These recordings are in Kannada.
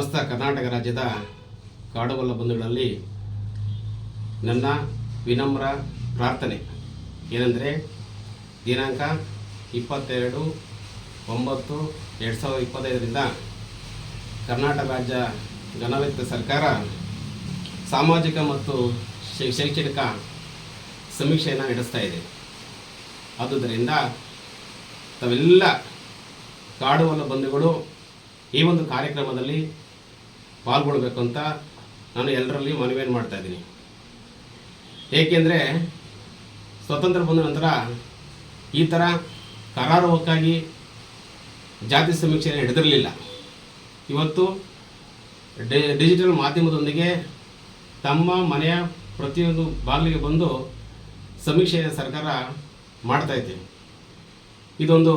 ಸಮಸ್ತ ಕರ್ನಾಟಕ ರಾಜ್ಯದ ಕಾಡುಗೊಲ್ಲ ಬಂಧುಗಳಲ್ಲಿ ನನ್ನ ವಿನಮ್ರ ಪ್ರಾರ್ಥನೆ. ಏನೆಂದರೆ, ದಿನಾಂಕ ಇಪ್ಪತ್ತೆರಡು ಒಂಬತ್ತು ಎರಡು ಸಾವಿರದ ಇಪ್ಪತ್ತೈದರಿಂದ ಕರ್ನಾಟಕ ರಾಜ್ಯ ಗಣವಿತ್ತ ಸರ್ಕಾರ ಸಾಮಾಜಿಕ ಮತ್ತು ಶೈಕ್ಷಣಿಕ ಸಮೀಕ್ಷೆಯನ್ನು ನಡೆಸ್ತಾ ಇದೆ. ಆದುದರಿಂದ ತಾವೆಲ್ಲ ಕಾಡುವಲ್ಲ ಬಂಧುಗಳು ಈ ಒಂದು ಕಾರ್ಯಕ್ರಮದಲ್ಲಿ ಪಾಲ್ಗೊಳ್ಬೇಕು ಅಂತ ನಾನು ಎಲ್ಲರಲ್ಲಿ ಮನವಿಯನ್ನು ಮಾಡ್ತಾ ಇದ್ದೀನಿ. ಏಕೆಂದರೆ ಸ್ವತಂತ್ರ ಬಂದ ನಂತರ ಈ ಥರ ಕರಾರುವಕ್ಕಾಗಿ ಜಾತಿ ಸಮೀಕ್ಷೆ ನಡೆದಿರಲಿಲ್ಲ ಇವತ್ತು ಡಿಜಿಟಲ್ ಮಾಧ್ಯಮದೊಂದಿಗೆ ತಮ್ಮ ಮನೆಯ ಪ್ರತಿಯೊಂದು ಬಾಗಿಲಿಗೆ ಬಂದು ಸಮೀಕ್ಷೆಯ ಸರ್ಕಾರ ಮಾಡ್ತಾ ಇದ್ದೀವಿ ಇದೊಂದು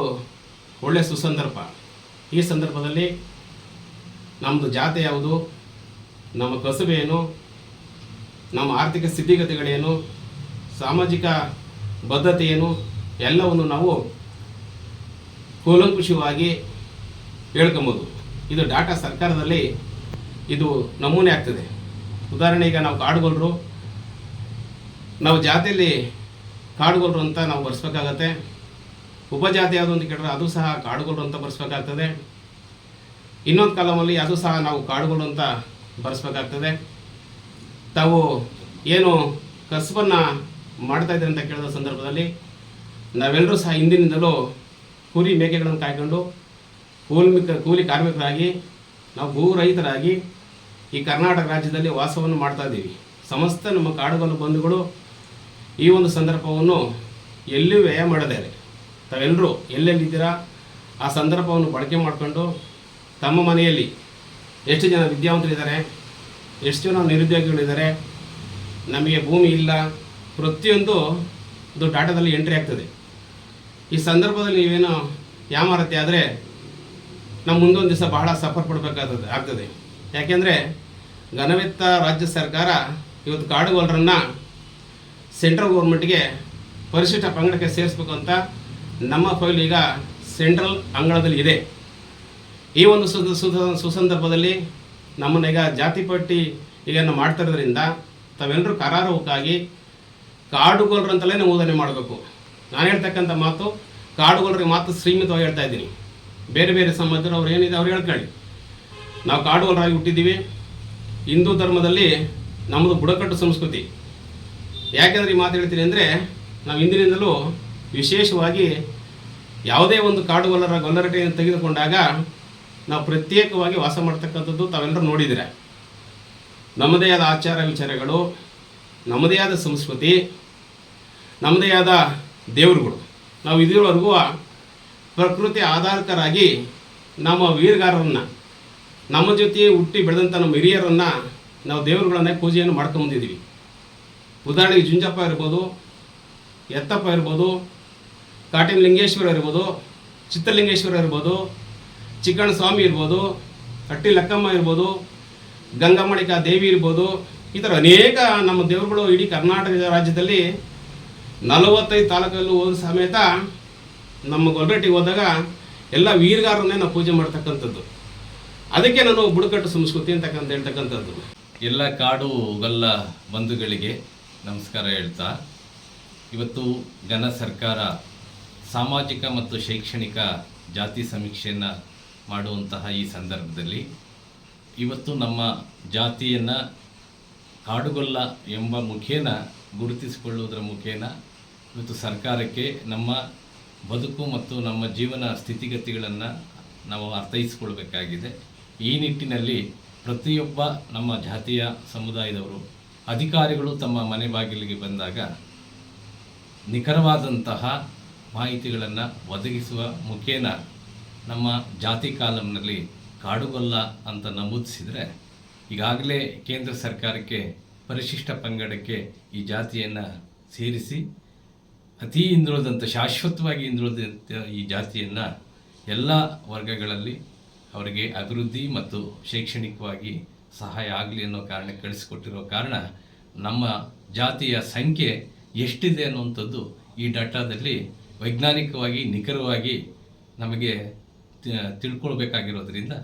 ಒಳ್ಳೆಯ ಸುಸಂದರ್ಭ. ಈ ಸಂದರ್ಭದಲ್ಲಿ ನಮ್ಮದು ಜಾತಿ ಯಾವುದು? ನಮ್ಮ ಕಸುಬೇನು ನಮ್ಮ ಆರ್ಥಿಕ ಸ್ಥಿತಿಗತಿಗಳೇನು ಸಾಮಾಜಿಕ ಬದ್ಧತೆ ಏನು? ಎಲ್ಲವನ್ನು ನಾವು ಕೂಲಂಕುಷವಾಗಿ ಹೇಳ್ಕೊಬೋದು. ಇದು ಡಾಟಾ ಸರ್ಕಾರದಲ್ಲಿ ಇದು ನಮೂನೆ ಆಗ್ತದೆ. ಉದಾಹರಣೆ ಈಗ ನಾವು ಕಾಡುಗೊಲ್ಲರು ನಾವು ಜಾತಿಯಲ್ಲಿ ಕಾಡುಗೊಲ್ಲರು ಅಂತ ನಾವು ಬರ್ಸ್ಬೇಕಾಗತ್ತೆ. ಉಪಜಾತಿ ಯಾವುದು ಅಂತ ಕೇಳಿದ್ರೆ ಅದು ಸಹ ಕಾಡುಗೊಲ್ಲರು ಅಂತ ಬರ್ಸ್ಬೇಕಾಗ್ತದೆ. ಇನ್ನೊಂದು ಕಾಲಮಲ್ಲಿ ಅದು ಸಹ ನಾವು ಕಾಡುಗಳು ಅಂತ ಬರೆಸ್ಬೇಕಾಗ್ತದೆ. ತಾವು ಏನು ಕಸಬನ್ನು ಮಾಡ್ತಾ ಇದ್ದಾರೆ ಅಂತ ಕೇಳಿದ ಸಂದರ್ಭದಲ್ಲಿ ನಾವೆಲ್ಲರೂ ಸಹ ಹಿಂದಿನಿಂದಲೂ ಕೂಲಿ ಮೇಕೆಗಳನ್ನು ಕಾಯ್ಕೊಂಡು ಕೂಲಿ ಕೂಲಿ ಕಾರ್ಮಿಕರಾಗಿ, ನಾವು ಭೂ ರೈತರಾಗಿ ಈ ಕರ್ನಾಟಕ ರಾಜ್ಯದಲ್ಲಿ ವಾಸವನ್ನು ಮಾಡ್ತಾ ಇದ್ದೀವಿ. ಸಮಸ್ತ ನಮ್ಮ ಕಾಡುಗಳು, ಬಂಧುಗಳು ಈ ಒಂದು ಸಂದರ್ಭವನ್ನು ಎಲ್ಲಿಯೂ ವ್ಯಯ ಮಾಡಿದ್ದಾರೆ ತಾವೆಲ್ಲರೂ ಎಲ್ಲೆಲ್ಲಿದ್ದೀರಾ ಆ ಸಂದರ್ಭವನ್ನು ಬಳಕೆ ಮಾಡಿಕೊಂಡು ತಮ್ಮ ಮನೆಯಲ್ಲಿ ಎಷ್ಟು ಜನ ವಿದ್ಯಾವಂತರಿದ್ದಾರೆ, ಎಷ್ಟು ಜನ ನಿರುದ್ಯೋಗಿಗಳಿದ್ದಾರೆ, ನಮಗೆ ಭೂಮಿ ಇಲ್ಲ, ಪ್ರತಿಯೊಂದು ಡಾಟಾದಲ್ಲಿ ಎಂಟ್ರಿ ಆಗ್ತದೆ. ಈ ಸಂದರ್ಭದಲ್ಲಿ ನೀವೇನು ಯಾಮಾರತೆ ಆದರೆ ನಮ್ಮ ಮುಂದೊಂದು ದಿವಸ ಬಹಳ ಸಫರ್ ಪಡಬೇಕಾಗ್ತದೆ ಆಗ್ತದೆ. ಯಾಕೆಂದರೆ ಘನವೆತ್ತ ರಾಜ್ಯ ಸರ್ಕಾರ ಇವತ್ತು ಕಾಡುಗೋಲ್ರನ್ನು ಸೆಂಟ್ರಲ್ ಗೌರ್ಮೆಂಟ್ಗೆ ಪರಿಶಿಷ್ಟ ಪಂಗಡಕ್ಕೆ ಸೇರಿಸ್ಬೇಕು ಅಂತ ನಮ್ಮ ಫೈಲ್ ಈಗ ಸೆಂಟ್ರಲ್ ಅಂಗಳದಲ್ಲಿ ಇದೆ. ಈ ಒಂದು ಸುದ ಸುದ- ಸುಸಂದರ್ಭದಲ್ಲಿ ನಮ್ಮನ್ನ ಈಗ ಜಾತಿ ಪಟ್ಟಿ ಈಗ ಮಾಡ್ತಿರೋದ್ರಿಂದ ತಾವೆಲ್ಲರೂ ಕರಾರುವಕ್ಕಾಗಿ ಕಾಡುಗೊಲ್ಲರು ಅಂತಲೇ ನಮೂದನೆ ಮಾಡಬೇಕು. ನಾನು ಹೇಳ್ತಕ್ಕಂಥ ಮಾತು ಕಾಡುಗೊಲ್ಲರಿಗೆ ಮಾತು ಸೀಮಿತವಾಗಿ ಹೇಳ್ತಾ ಇದ್ದೀನಿ. ಬೇರೆ ಬೇರೆ ಸಮಾಜದವರು ಅವ್ರು ಏನಿದೆ ಅವ್ರು ಹೇಳ್ಕೊಳ್ಳಿ. ನಾವು ಕಾಡುಗೊಲ್ಲರಾಗಿ ಹುಟ್ಟಿದ್ದೀವಿ. ಹಿಂದೂ ಧರ್ಮದಲ್ಲಿ ನಮ್ಮದು ಬುಡಕಟ್ಟು ಸಂಸ್ಕೃತಿ. ಯಾಕೆಂದರೆ ಈ ಮಾತು ಹೇಳ್ತೀನಿ ಅಂದರೆ ನಾವು ಹಿಂದಿನಿಂದಲೂ ವಿಶೇಷವಾಗಿ ಯಾವುದೇ ಒಂದು ಕಾಡುಗೊಲ್ಲರ ಗೊಲ್ಲರಟೆಯನ್ನು ತೆಗೆದುಕೊಂಡಾಗ ನಾವು ಪ್ರತ್ಯೇಕವಾಗಿ ವಾಸ ಮಾಡ್ತಕ್ಕಂಥದ್ದು ತಾವೆಲ್ಲರೂ ನೋಡಿದರೆ ನಮ್ಮದೇ ಆದ ಆಚಾರ ವಿಚಾರಗಳು, ನಮ್ಮದೇ ಆದ ಸಂಸ್ಕೃತಿ, ನಮ್ಮದೇ ಆದ ದೇವರುಗಳು. ನಾವು ಇದುವರೆಗೂ ಪ್ರಕೃತಿ ಆಧಾರಕರಾಗಿ ನಮ್ಮ ವೀರಗಾರರನ್ನು, ನಮ್ಮ ಜೊತೆ ಹುಟ್ಟಿ ಬೆಳೆದಂಥ ನಮ್ಮ ಹಿರಿಯರನ್ನು ನಾವು ದೇವರುಗಳನ್ನೇ ಪೂಜೆಯನ್ನು ಮಾಡ್ಕೊಂಬಂದಿದ್ದೀವಿ ಉದಾಹರಣೆಗೆ ಜುಂಜಪ್ಪ ಇರ್ಬೋದು, ಎತ್ತಪ್ಪ ಇರ್ಬೋದು ಕಾಟಿನ ಲಿಂಗೇಶ್ವರ ಇರ್ಬೋದು ಚಿತ್ರಲಿಂಗೇಶ್ವರ ಇರ್ಬೋದು ಚಿಕ್ಕಣ್ಣ ಸ್ವಾಮಿ ಇರ್ಬೋದು ಕಟ್ಟಿ ಲಕ್ಕಮ್ಮ ಇರ್ಬೋದು, ಗಂಗಮ್ಮಣಿಕ ದೇವಿ ಇರ್ಬೋದು, ಈ ಥರ ಅನೇಕ ನಮ್ಮ ದೇವರುಗಳು ಇಡೀ ಕರ್ನಾಟಕ ರಾಜ್ಯದಲ್ಲಿ ನಲವತ್ತೈದು ತಾಲೂಕಲ್ಲೂ ಹೋದ ಸಮೇತ ನಮ್ಮ ಗೊಲ್ಬೆಟ್ಟಿಗೆ ಹೋದಾಗ ಎಲ್ಲ ವೀರಗಾರನ್ನೇ ನಾವು ಪೂಜೆ ಮಾಡ್ತಕ್ಕಂಥದ್ದು. ಅದಕ್ಕೆ ನಾನು ಬುಡಕಟ್ಟು ಸಂಸ್ಕೃತಿ ಅಂತಕ್ಕಂಥ ಹೇಳ್ತಕ್ಕಂಥದ್ದು. ಎಲ್ಲ ಕಾಡು ಗಲ್ಲ ಬಂಧುಗಳಿಗೆ ನಮಸ್ಕಾರ ಹೇಳ್ತಾ, ಇವತ್ತು ಘನ ಸರ್ಕಾರ ಸಾಮಾಜಿಕ ಮತ್ತು ಶೈಕ್ಷಣಿಕ ಜಾತಿ ಸಮೀಕ್ಷೆಯನ್ನು ಮಾಡುವಂತಹ ಈ ಸಂದರ್ಭದಲ್ಲಿ ಇವತ್ತು ನಮ್ಮ ಜಾತಿಯನ್ನು ಕಾಡುಗೊಲ್ಲ ಎಂಬ ಮುಖೇನ ಗುರುತಿಸಿಕೊಳ್ಳುವುದರ ಮುಖೇನ ಇವತ್ತು ಸರ್ಕಾರಕ್ಕೆ ನಮ್ಮ ಬದುಕು ಮತ್ತು ನಮ್ಮ ಜೀವನ ಸ್ಥಿತಿಗತಿಗಳನ್ನು ನಾವು ಅರ್ಥೈಸಿಕೊಳ್ಬೇಕಾಗಿದೆ. ಈ ನಿಟ್ಟಿನಲ್ಲಿ ಪ್ರತಿಯೊಬ್ಬ ನಮ್ಮ ಜಾತಿಯ ಸಮುದಾಯದವರು, ಅಧಿಕಾರಿಗಳು ತಮ್ಮ ಮನೆ ಬಾಗಿಲಿಗೆ ಬಂದಾಗ ನಿಖರವಾದಂತಹ ಮಾಹಿತಿಗಳನ್ನು ಒದಗಿಸುವ ಮುಖೇನ ನಮ್ಮ ಜಾತಿ ಕಾಲಂನಲ್ಲಿ ಕಾಡುಗೊಲ್ಲ ಅಂತ ನಮೂದಿಸಿದರೆ ಈಗಾಗಲೇ ಕೇಂದ್ರ ಸರ್ಕಾರಕ್ಕೆ ಪರಿಶಿಷ್ಟ ಪಂಗಡಕ್ಕೆ ಈ ಜಾತಿಯನ್ನು ಸೇರಿಸಿ ಅತಿ ಹಿಂದುಳಿದಂಥ ಶಾಶ್ವತವಾಗಿ ಹಿಂದುಳಿದಂಥ ಈ ಜಾತಿಯನ್ನು ಎಲ್ಲ ವರ್ಗಗಳಲ್ಲಿ ಅವರಿಗೆ ಅಭಿವೃದ್ಧಿ ಮತ್ತು ಶೈಕ್ಷಣಿಕವಾಗಿ ಸಹಾಯ ಆಗಲಿ ಅನ್ನೋ ಕಾರಣ ಕಳಿಸಿಕೊಟ್ಟಿರೋ ಕಾರಣ ನಮ್ಮ ಜಾತಿಯ ಸಂಖ್ಯೆ ಎಷ್ಟಿದೆ ಅನ್ನುವಂಥದ್ದು ಈ ಡಾಟಾದಲ್ಲಿ ವೈಜ್ಞಾನಿಕವಾಗಿ ನಿಖರವಾಗಿ ನಮಗೆ ತಿಳ್ಕೊಳ್ಬೇಕಾಗಿರೋದ್ರಿಂದ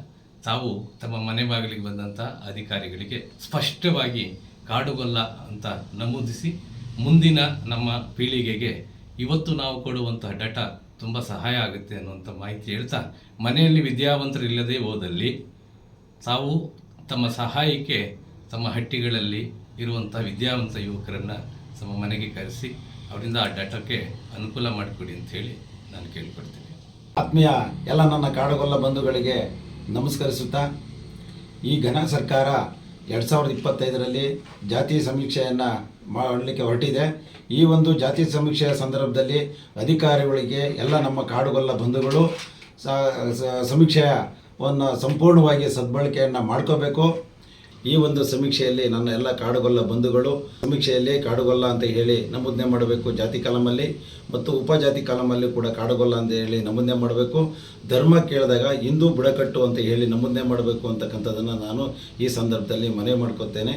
ತಾವು ತಮ್ಮ ಮನೆ ಬಾಗಿಲಿಗೆ ಬಂದಂಥ ಅಧಿಕಾರಿಗಳಿಗೆ ಸ್ಪಷ್ಟವಾಗಿ ಕಾಡುಗೊಲ್ಲ ಅಂತ ನಮೂದಿಸಿ ಮುಂದಿನ ನಮ್ಮ ಪೀಳಿಗೆಗೆ ಇವತ್ತು ನಾವು ಕೊಡುವಂತಹ ಡಾಟಾ ತುಂಬ ಸಹಾಯ ಆಗುತ್ತೆ ಅನ್ನುವಂಥ ಮಾಹಿತಿ ಹೇಳ್ತಾ ಮನೆಯಲ್ಲಿ ವಿದ್ಯಾವಂತರಿಲ್ಲದೆ ಹೋದಲ್ಲಿ ತಾವು ತಮ್ಮ ಸಹಾಯಕ್ಕೆ ತಮ್ಮ ಹಟ್ಟಿಗಳಲ್ಲಿ ಇರುವಂಥ ವಿದ್ಯಾವಂತ ಯುವಕರನ್ನು ತಮ್ಮ ಮನೆಗೆ ಕರೆಸಿ ಅವರಿಂದ ಆ ಡಾಟಾಕ್ಕೆ ಅನುಕೂಲ ಮಾಡಿಕೊಡಿ ಅಂತ ಹೇಳಿ ನಾನು ಕೇಳ್ಕೊಡ್ತೀನಿ ಆತ್ಮೀಯ ಎಲ್ಲ ನನ್ನ ಕಾಡುಗೊಲ್ಲ ಬಂಧುಗಳಿಗೆ ನಮಸ್ಕರಿಸುತ್ತಾ, ಈ ಘನ ಸರ್ಕಾರ ಎರಡು ಸಾವಿರದ ಇಪ್ಪತ್ತೈದರಲ್ಲಿ ಜಾತಿ ಸಮೀಕ್ಷೆಯನ್ನು ಮಾಡಲಿಕ್ಕೆ ಹೊರಟಿದೆ. ಈ ಒಂದು ಜಾತಿ ಸಮೀಕ್ಷೆಯ ಸಂದರ್ಭದಲ್ಲಿ ಅಧಿಕಾರಿಗಳಿಗೆ ಎಲ್ಲ ನಮ್ಮ ಕಾಡುಗೊಲ್ಲ ಬಂಧುಗಳು ಸಮೀಕ್ಷೆಯ ಒಂದು ಸಂಪೂರ್ಣವಾಗಿ ಸದ್ಬಳಕೆಯನ್ನು ಮಾಡ್ಕೋಬೇಕು. ಈ ಒಂದು ಸಮೀಕ್ಷೆಯಲ್ಲಿ ನನ್ನ ಎಲ್ಲ ಕಾಡುಗೊಲ್ಲ ಬಂಧುಗಳು ಸಮೀಕ್ಷೆಯಲ್ಲಿ ಕಾಡುಗೊಲ್ಲ ಅಂತ ಹೇಳಿ ನಮೂದನೆ ಮಾಡಬೇಕು ಜಾತಿ ಕಾಲಮಲ್ಲಿ ಮತ್ತು ಉಪಜಾತಿ ಕಾಲಮಲ್ಲಿ ಕೂಡ ಕಾಡುಗೊಲ್ಲ ಅಂತ ಹೇಳಿ ನಮೂದನೆ ಮಾಡಬೇಕು. ಧರ್ಮ ಕೇಳಿದಾಗ ಹಿಂದೂ ಬುಡಕಟ್ಟು ಅಂತ ಹೇಳಿ ನಮೂದನೆ ಮಾಡಬೇಕು ಅಂತಕ್ಕಂಥದ್ದನ್ನು ನಾನು ಈ ಸಂದರ್ಭದಲ್ಲಿ ಮನವಿ ಮಾಡ್ಕೊತೇನೆ.